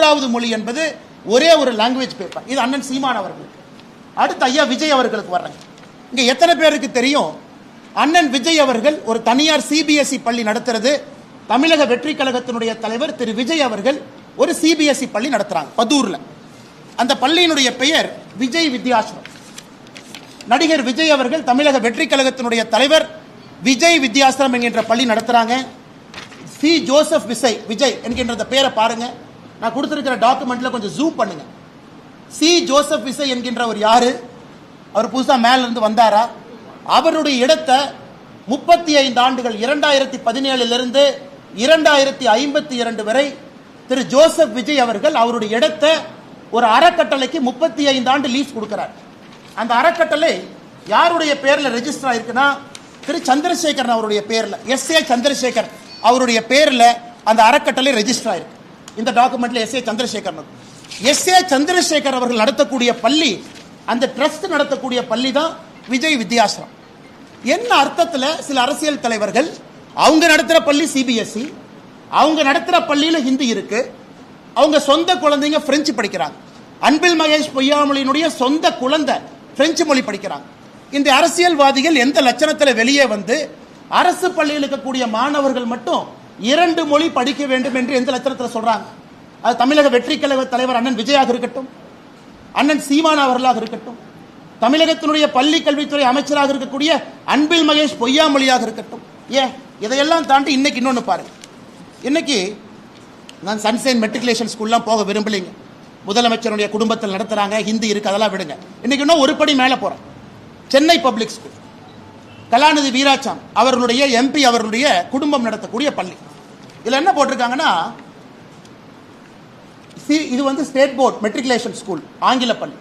மூன்றாவது மொழி என்பது ஒரே ஒரு லாங்குவேஜ் பேப்பர் இது அண்ணன் சீமான் அவர்களுக்கு. அடுத்து ஐயா விஜய் அவர்களுக்கு வர்றாங்க இங்கே எத்தனை பேருக்கு தெரியும்? அண்ணன் விஜய் அவர்கள் ஒரு தனியார் சிபிஎஸ்இ பள்ளி நடத்துறது. தமிழக வெற்றி கழகத்தினுடைய தலைவர் திரு விஜய் அவர்கள் ஒரு சிபிஎஸ்இ பள்ளி நடத்துறாங்க பதூர்ல. அந்த பள்ளியினுடைய பெயர் விஜய் வித்யாசிரம். நடிகர் விஜய் அவர்கள் தமிழக வெற்றி கழகத்தினுடைய தலைவர் விஜய் வித்யாசிரம் என்கின்ற பள்ளி நடத்துறாங்க. சி. ஜோசப் விசை விஜய் என்கின்ற பெயரை பேரை பாருங்க. நான் கொடுத்துருக்கிற டாக்குமெண்ட்டில் கொஞ்சம் ஜூம் பண்ணுங்க. சி ஜோசப் விசை என்கின்ற ஒரு யாரு? அவர் புதுசாக மேலேருந்து வந்தாரா? அவருடைய இடத்தை முப்பத்தி ஐந்து ஆண்டுகள் இரண்டாயிரத்தி பதினேழுலேருந்து இரண்டாயிரத்தி ஐம்பத்தி இரண்டு வரை திரு ஜோசப் விஜய் அவர்கள் அவருடைய இடத்தை ஒரு அறக்கட்டளைக்கு முப்பத்தி ஐந்து ஆண்டு லீஸ் கொடுக்கிறார். அந்த அறக்கட்டளை யாருடைய பேரில் ரெஜிஸ்டர் ஆயிருக்குன்னா திரு சந்திரசேகரன் அவருடைய பேரில் எஸ் ஏ சந்திரசேகர் அவருடைய பேரில் அந்த அறக்கட்டளை ரெஜிஸ்டர் ஆயிருக்கு. இந்த டாக்குமெண்ட்ல S A Chandrasekaran S A Chandrasekhar அவர்கள் நடத்தக்கூடிய பள்ளி அந்த ட்ரஸ்ட் நடத்தக்கூடிய பள்ளி தான் விஜய் வித்யாசிரம். என்ன அர்த்தத்தில் சில அரசியல் தலைவர்கள் அவங்க நடத்துகிற பள்ளி சிபிஎஸ்இ அவங்க நடத்துகிற பள்ளியில் ஹிந்தி இருக்கு அவங்க சொந்த குழந்தைங்க பிரெஞ்சு படிக்கிறாங்க. அன்பில் மகேஷ் பொய்யாமொழியினுடைய சொந்த குழந்தை பிரெஞ்சு மொழி படிக்கிறாங்க. இந்த அரசியல்வாதிகள் எந்த லட்சணத்தில் வெளியே வந்து அரசு பள்ளியில் இருக்கக்கூடிய மாணவர்கள் மட்டும் இரண்டு மொழி படிக்க வேண்டும் என்று எந்த லட்சணத்தில் சொல்றாங்க? அது தமிழக வெற்றி கழக தலைவர் அண்ணன் விஜயாக இருக்கட்டும் அண்ணன் சீமான் அவர்களாக இருக்கட்டும் தமிழகத்தினுடைய பள்ளி கல்வித்துறை அமைச்சராக இருக்கக்கூடிய அன்பில் மகேஷ் பொய்யாமொழியாக இருக்கட்டும். ஏ இதையெல்லாம் தாண்டி இன்னைக்கு இன்னொன்று பாருங்க. இன்னைக்கு நான் சன்சைன் மெட்ரிகுலேஷன் ஸ்கூல்லாம் போக விரும்பலைங்க. முதலமைச்சருடைய குடும்பத்தில் நடத்துறாங்க ஹிந்தி இருக்கு அதெல்லாம் விடுங்க. இன்னைக்கு இன்னும் ஒரு படி மேலே போறேன். Chennai public school. கலாநிதி வீராச்சாம் அவர்களுடைய எம்பி அவர்களுடைய குடும்பம் நடத்தக்கூடிய பள்ளி. இதுல என்ன போட்டிருக்காங்கன்னா சி- இது வந்து ஸ்டேட் போர்ட் மெட்ரிகுலேஷன் ஸ்கூல் ஆங்கில பள்ளி.